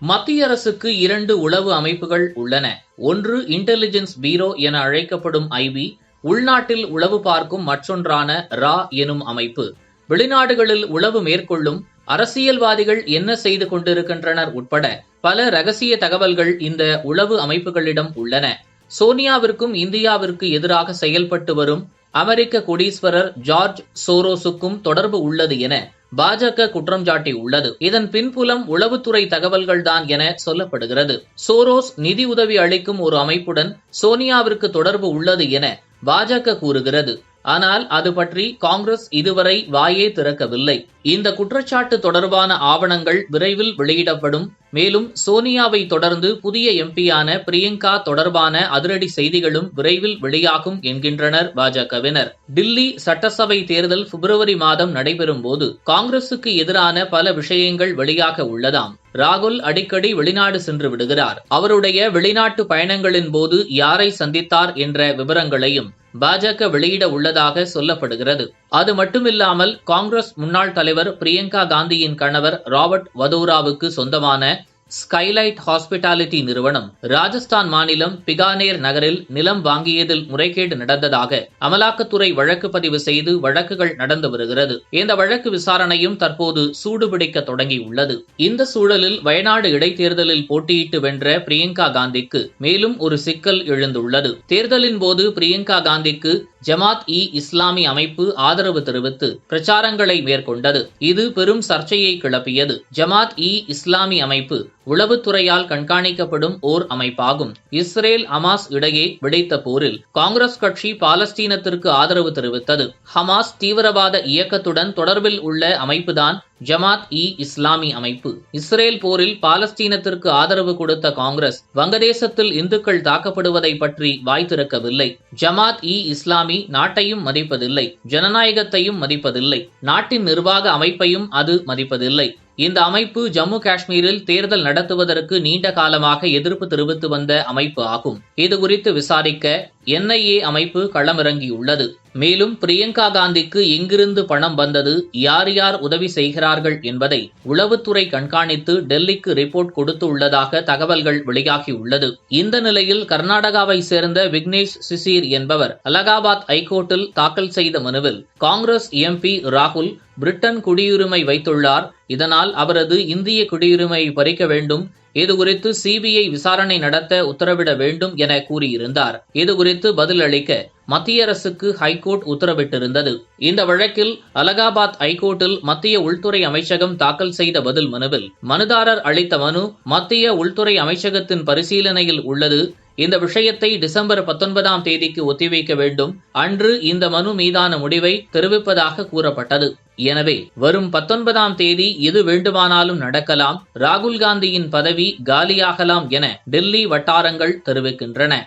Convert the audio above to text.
மத்திய அரசுக்கு இரண்டு உளவு அமைப்புகள் உள்ளன. ஒன்று இன்டெலிஜென்ஸ் பீரோ என அழைக்கப்படும் ஐபி உள்நாட்டில் உளவு பார்க்கும் மற்றொன்றான ரா எனும் அமைப்பு. வெளிநாடுகளில் உளவு மேற்கொள்ளும் அரசியல்வாதிகள் என்ன செய்து கொண்டிருக்கின்றனர் உட்பட பல ரகசிய தகவல்கள் இந்த உளவு அமைப்புகளிடம் உள்ளன. சோனியாவிற்கும் இந்தியாவிற்கு எதிராக செயல்பட்டு வரும் அமெரிக்க குடீஸ்வரர் ஜார்ஜ் சோரோசுக்கும் தொடர்பு உள்ளது என பாஜக குற்றம் சாட்டியுள்ளது இதன் பின்புலம் உளவுத்துறை தகவல்கள்தான் என சொல்லப்படுகிறது. சோரோஸ் நிதி உதவி அளிக்கும் ஒரு அமைப்புடன் சோனியாவிற்கு தொடர்பு உள்ளது என பாஜக கூறுகிறது. ஆனால் அது பற்றி காங்கிரஸ் இதுவரை வாயே திறக்கவில்லை. இந்த குற்றச்சாட்டு தொடர்பான ஆவணங்கள் விரைவில் வெளியிடப்படும். மேலும் சோனியாவை தொடர்ந்து புதிய எம்பியான பிரியங்கா தொடர்பான அதிரடி செய்திகளும் விரைவில் வெளியாகும் என்கின்றனர் பாஜகவினர். டில்லி சட்டசபை தேர்தல் பிப்ரவரி மாதம் நடைபெறும் போது காங்கிரசுக்கு எதிரான பல விஷயங்கள் வெளியாக உள்ளதாம். ராகுல் அடிக்கடி வெளிநாடு சென்று விடுகிறார். அவருடைய வெளிநாட்டு பயணங்களின் போது யாரை சந்தித்தார் என்ற விவரங்களையும் பாஜக வெளியிட உள்ளதாக சொல்லப்படுகிறது. அது மட்டுமில்லாமல் காங்கிரஸ் முன்னாள் தலைவர் பிரியங்கா காந்தியின் கணவர் ராபர்ட் வதோராவுக்கு சொந்தமான ஸ்கைலைட் ஹாஸ்பிட்டாலிட்டி நிறுவனம் ராஜஸ்தான் மாநிலம் பிகானேர் நகரில் நிலம் வாங்கியதில் முறைகேடு நடந்ததாக அமலாக்கத்துறை வழக்கு பதிவு செய்து வழக்குகள் நடந்து வருகிறது. இந்த வழக்கு விசாரணையும் தற்போது சூடுபிடிக்க தொடங்கியுள்ளது. இந்த சூழலில் வயநாடு இடைத்தேர்தலில் போட்டியிட்டு வென்ற பிரியங்கா காந்திக்கு மேலும் ஒரு சிக்கல் எழுந்துள்ளது. தேர்தலின் போது பிரியங்கா காந்திக்கு ஜமாத் இ இஸ்லாமி அமைப்பு ஆதரவு தெரிவித்து பிரச்சாரங்களை மேற்கொண்டது. இது பெரும் சர்ச்சையை கிளப்பியது. ஜமாத் இ இஸ்லாமி அமைப்பு உளவுத்துறையால் கண்காணிக்கப்படும் ஓர் அமைப்பாகும். இஸ்ரேல் ஹமாஸ் இடையே விடைத்த போரில் காங்கிரஸ் கட்சி பாலஸ்தீனத்திற்கு ஆதரவு தெரிவித்தது. ஹமாஸ் தீவிரவாத இயக்கத்துடன் தொடர்பில் உள்ள அமைப்புதான் ஜமாத் இ இஸ்லாமி அமைப்பு. இஸ்ரேல் போரில் பாலஸ்தீனத்திற்கு ஆதரவு கொடுத்த காங்கிரஸ் வங்கதேசத்தில் இந்துக்கள் தாக்கப்படுவதை பற்றி வாய் திறக்கவில்லை. ஜமாத் இ இஸ்லாமி நாட்டையும் மதிப்பதில்லை. ஜனநாயகத்தையும் மதிப்பதில்லை. நாட்டின் நிர்வாக அமைப்பையும் அது மதிப்பதில்லை. இந்த அமைப்பு ஜம்மு காஷ்மீரில் தேர்தல் நடத்துவதற்கு நீண்ட காலமாக எதிர்ப்பு தெரிவித்து வந்த அமைப்பு ஆகும். இது குறித்து விசாரிக்க என்ஐஏ அமைப்பு களமிறங்கியுள்ளது. மேலும் பிரியங்கா காந்திக்கு எங்கிருந்து பணம் வந்தது யார் யார் உதவி செய்கிறார்கள் என்பதை உளவுத்துறை கண்காணித்து டெல்லிக்கு ரிப்போர்ட் கொடுத்துள்ளதாக தகவல்கள் வெளியாகியுள்ளது. இந்த நிலையில் கர்நாடகாவை சேர்ந்த விக்னேஷ் சிசீர் என்பவர் அலகாபாத் ஐகோர்ட்டில் தாக்கல் செய்த மனுவில் காங்கிரஸ் எம்பி ராகுல் பிரிட்டன் குடியுரிமை வைத்துள்ளார். இதனால் அவரது இந்திய குடியுரிமை பறிக்க வேண்டும் இதுகுறித்து சிபிஐ விசாரணை நடத்த உத்தரவிட வேண்டும் என கூறியிருந்தார். இதுகுறித்து பதிலளிக்க மத்திய அரசுக்கு ஹைகோர்ட் உத்தரவிட்டிருந்தது. இந்த வழக்கில் அலகாபாத் ஐகோர்ட்டில் மத்திய உள்துறை அமைச்சகம் தாக்கல் செய்த பதில் மனுவில் மனுதாரர் அளித்த மனு மத்திய உள்துறை அமைச்சகத்தின் பரிசீலனையில் உள்ளது. இந்த விஷயத்தை டிசம்பர் பத்தொன்பதாம் தேதிக்கு ஒத்திவைக்க வேண்டும். அன்று இந்த மனு மீதான முடிவை தெரிவிப்பதாக கூறப்பட்டது. எனவே வரும் பத்தொன்பதாம் தேதி எது வேண்டுமானாலும் நடக்கலாம். ராகுல் காந்தியின் பதவி காலியாகலாம் என டெல்லி வட்டாரங்கள் தெரிவிக்கின்றன.